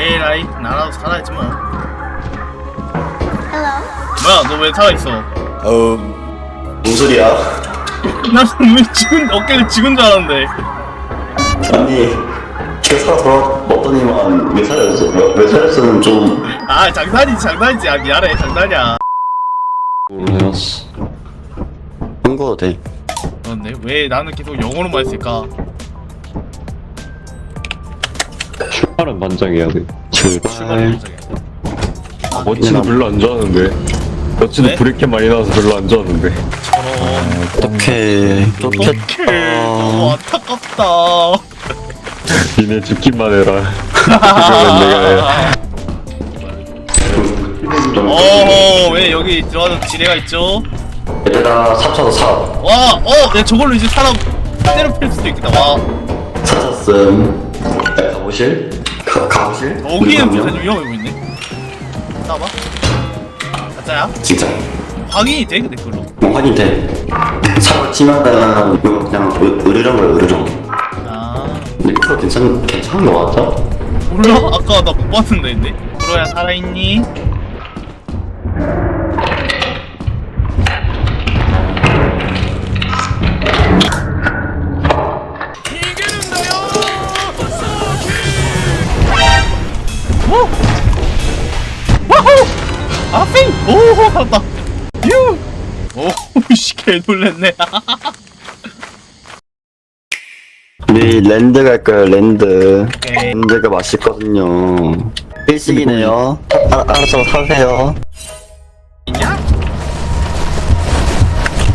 에라이 나라도 살아야지 뭐 Hello? 뭐야 너 왜 살아있어 어, 뭔 소리야? 나왜 죽은 어깨를 죽은 줄 알았는데 아니, 걔 살아 돌아왔더니만 왜 살았어? 왜, 왜 살았어는 좀. 아 장난이지 장난이지 아 미안해 장난이야 몰랐어. 한거 돼. 그런데 왜 나는 계속 영어로만 했을까 출발은 반장해야 돼. 출발. 멋지도 별로 안 좋아하는데. 멋지도 네? 브레이크 많이 나와서 별로 안 좋아하는데. 저런 어떡해. 어떡해 너무 안타깝다 니네 죽기만 해라. 내가 해. 어허 왜 여기 들어가서 지뢰가 있죠 얘들아, 3차도 사. 와, 어, 내가 저걸로 이제 사람 때려 팰 수도 있겠다. 와, 사셨음. 야, 가보실? 한 무슨 명? 위험해 보이네. 나봐. 가짜야? 진짜. 확인이 돼, 근데 그걸로. 뭐 확인돼. 사고 치면은 이거 그냥 으- 으르렁 거야, 으르렁. 아, 근데 괜찮, 괜찮은 거 같아? 몰라? 아까 나 못 봤는데, 근데. 프로야 살아있니? 오, 씨, 개 놀랬네. 우리 랜드 갈 거예요, 랜드. 오케이. 랜드가 맛있거든요. 일식이네요. 아, 알아서 사세요. 있냐?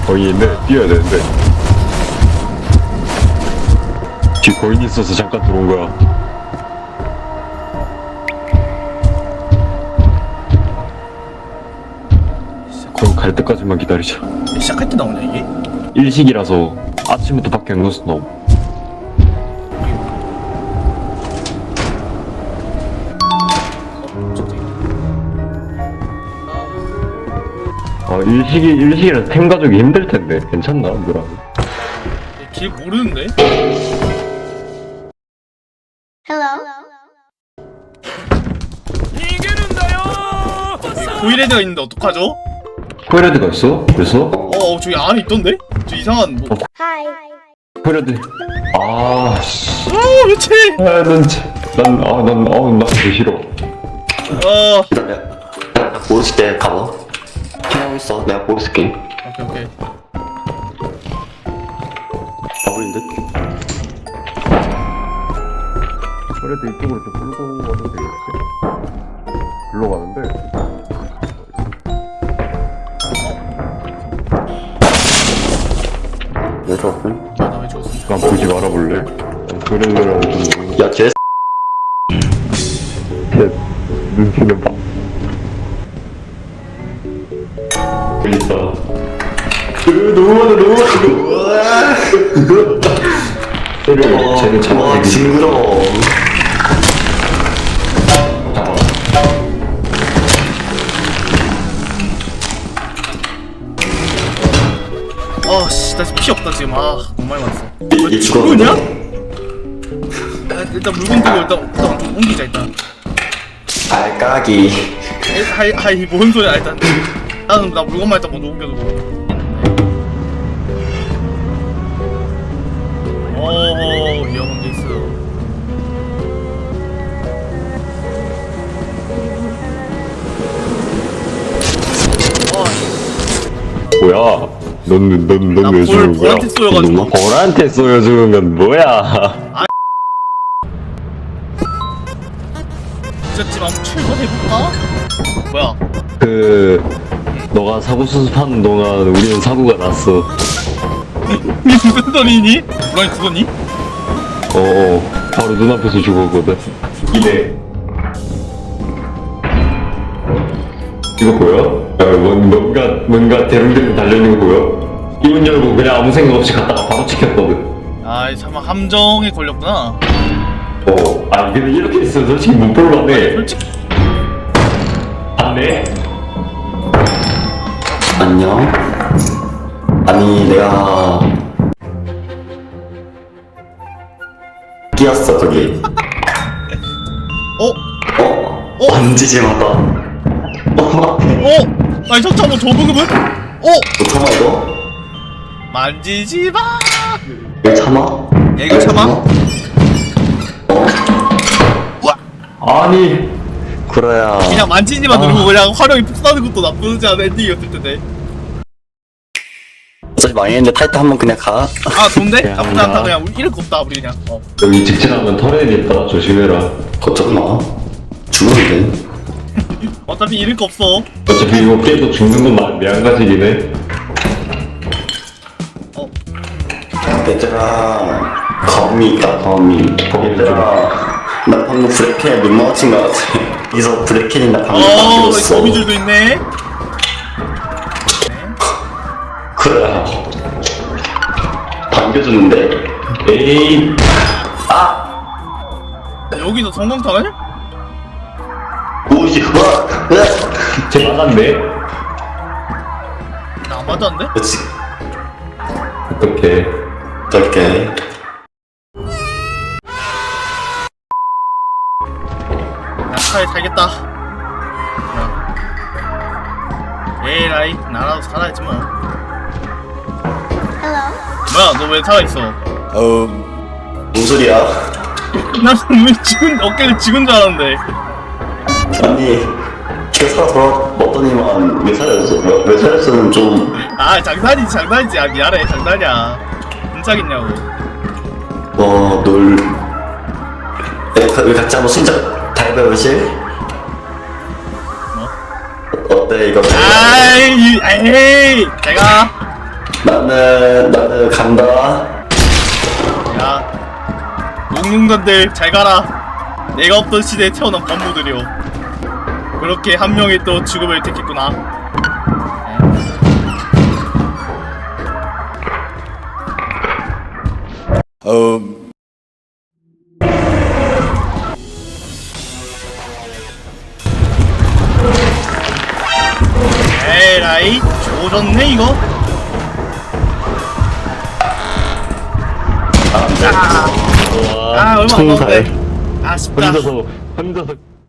거기 있는데, 뛰어야 되는데. 뒤 거인 있어서 잠깐 들어온 거야. 갈 때까지만 기다리자. 시작할 때 나오냐, 이게? 일식이라서 아침부터 밖에 안 나서 너무. 아 일식이 일식이라서 템 가족이 힘들 텐데 괜찮나 누라? 길 모르는데? Hello? 보이레드가 있는데 어떡하죠? 코레드가 있어? 그래서 어, 어 저기 안에 있던데? 저 이상한 뭐 Hi. 코레드 아 씨. 어, 왜체 난난아난어난 되게 싫어. 어 일단 내가, 내가 모르실 때 가봐. 키하고 있어. 내가 모르실게. 오케이 오케이 가버린 듯. 코레드 이쪽으로 좀 끌고 와도 되겠지? 글로 가는데 코레드랑 좀 야, 쟤셋 눈치는 봐. 너무 많아, 너무 쟤를 쟤를 많아. 와, 잡아. 징그러워. 아씨 나 피 없다 지금 아 너무 많이 맞았어 얘, 얘 죽었냐? 죽었는데? 아, 일단 물건 들고 일단 일단 좀 옮기자 일단 알까기. 에, 하이 하이 뭔 소리야 일단 나는 나 물건만 일단 먼저 옮겨두고 오 위험한 게 있어 뭐야? 넌넌넌왜 나 죽은 거야? 볼한테 쏘여가지고. 볼한테 쏘여 죽으면 뭐야? 디저집 한번 출발해볼까? 뭐야 그 너가 사고 수습하는 동안 우리는 사고가 났어. 무슨 소리니? 브라이 죽었니? 어 어 바로 눈앞에서 죽었거든. 이래. 이거 보여? 야, 뭔, 뭔가 뭔가 대롱대롱 달려있는 거 보여? 이문 열고 그냥 아무 생각 없이 갔다가 바로 찍혔거든. 아이 참 함정에 걸렸구나 어, 아니 근데 이렇게 있으면 솔직히 못 볼만해. 솔직히 안돼. 안녕. 아니, 내가. 끼었어, 거기. 어? 어? 어? 만지지 마다. 어, 어? 아니 잠깐만 저 부금은? 어? 너 참아 이거? 만지지 마. 이거 참아? 야, 이거 참아? 아니 그래야. 그냥 만지지만 누르고 그냥 화력이 폭사하는 것도 나쁘지 않은 엔딩이었을 텐데. 어차피 망했는데 타이트 한번 그냥 가. 아 좋은데? 나쁘지 않다 나. 그냥 우리 잃을 거 없다 우리 그냥. 어. 여기 직진하면 터렛 있다 조심해라 걱정 마. 죽는데. 어차피 잃을 거 없어. 어차피 이거 깨도 죽는 건 마- 매한가지긴 해 어. 얘들아. 거미 있다 거미. 얘들아. 나 방금 브레켄에 눈 마주친 것 같아. 여기서 브레켄이 나 방금 어, 바뀌었어. 거미줄도 있네. 그래야. 반겨주는데. 에이 여기서 성광탄을? 오이씨, 와! 으악! 쟤 맞았네 나안 맞았는데? 그렇지. 어떡해 어떨게. 차에 살겠다. 야. 에라이 나라도 살아야지 뭐. 뭐야 너 왜 살아있어? 어, 뭔 소리야? 나는 왜 죽은 어깨를 죽은 줄 알았는데. 아니, 걔 살아 돌아왔더니만 왜 살았어? 왜, 왜 살았어는 좀, 아 장난이지 장난이지 아 미안해 장난이야. 진짜겠냐고. 어, 놀. 에, 가- 우리 각자 한번 순작 다이브 해보실? 어때, 이거? 아이 에이 제가 나는, 나는 간다. 야 농농단들 잘 가라. 내가 없던 시대에 태어난 반모들이요. 그렇게 한 명이 또 죽음을 택했구나. 에라이 조졌네 이거. 아 얼마 안. 남았네. 아쉽다. 혼자서 혼자서